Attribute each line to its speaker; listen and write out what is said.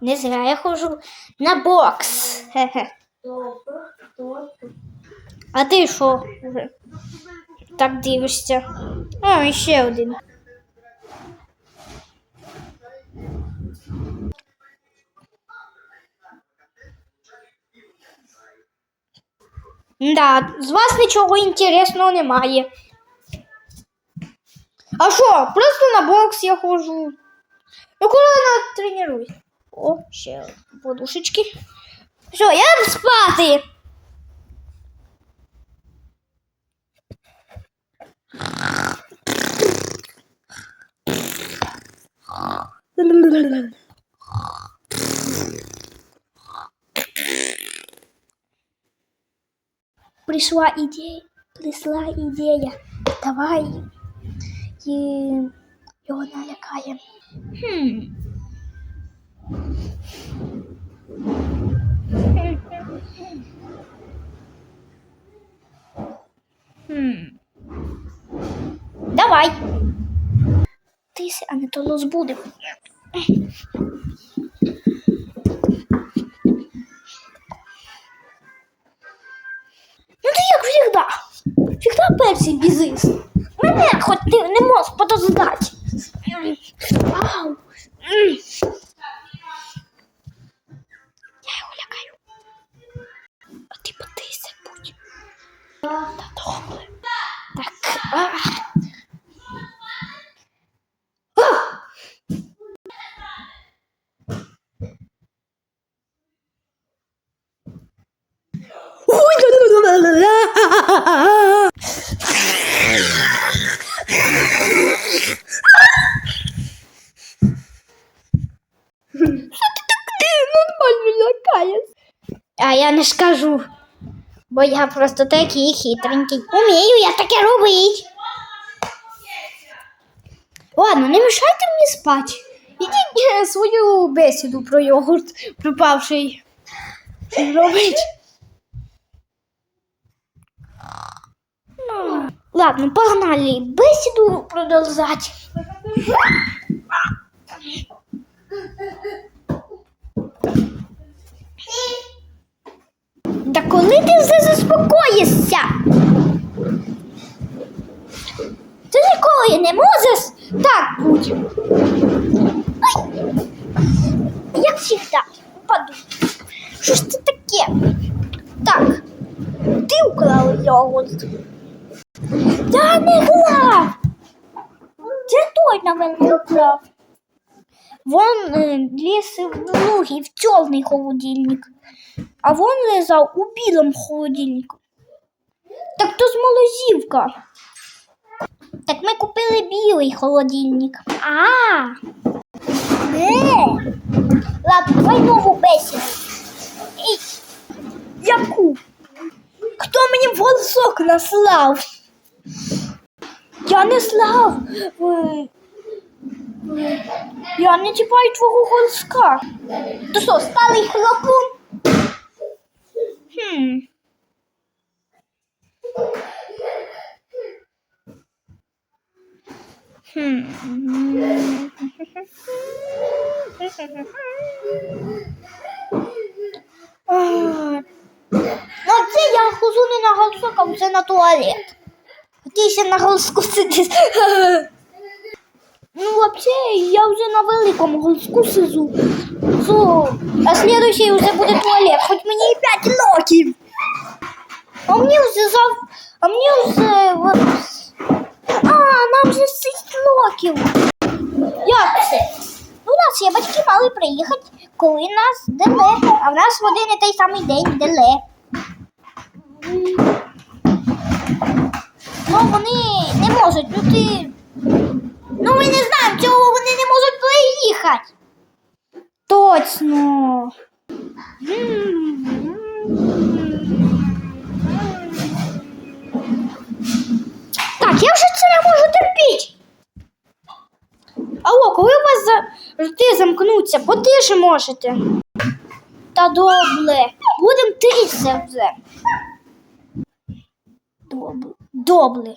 Speaker 1: Не зря я ходжу на бокс. А ти що? Так дивишся. А, і ще один. Да, з вас нічого інтересного немає. А що? Просто на бокс я ходжу. Ну, коли на тренуюсь. О, ще подушечки. Все, я спати. Пришла идея, пришла идея. Давай и его налякаем. Хм. Давай. Тиси, а не то розбудив. Ну ти як завжди. Всегда перший бізнес. Мене хоч ти не можеш подождати. Так. А. А. Ой, нормально лякає. А я не скажу. Бо я просто такий хитренький. Умію я таке робити. Ладно, не мішайте мені спати. Ідіть е, свою бесіду про йогурт пропавший. Робить. Ладно, погнали. Бесіду продовжать. Да коли ти вже заспокоїшся? Ти ніколи не можеш так будь. Ай. Завжди, упаду. Що ж це таке? Так, ти украла йогурт. Та не грав. Це той на мене украв. Вон е, ліс в другий, в чорний холодильник. А вон лежав у білому холодильнику. Так то з молозівка. Так ми купили білий холодильник. А. Е. Ладно, давай нову бесіду. Ей. Яку? Хто мені волосок наслав? Я не слав. Е, е, Я не чіпаю твого голоска. То що, сталий хлопун? Ну, це я хожу не на голосок, а вже на туалет. А ти ще на голоску сидиш. Ну, вообще, я вже на великому голоску сижу. Зо, а следующий вже буде туалет, хоч мені і 5 років. А мені вже зав... А мені вже... в- А, нам вже 6 років. Як це? Ну, у нас є батьки мали приїхати, коли нас деле. А в нас в один і той самий день деле. Ну, вони не можуть, ну ти. Ну, ми не знаємо, чого вони не можуть приїхати. Точно. Замкнуться, потише можете. Та добре. Будемо тися вже. Добре. Добре.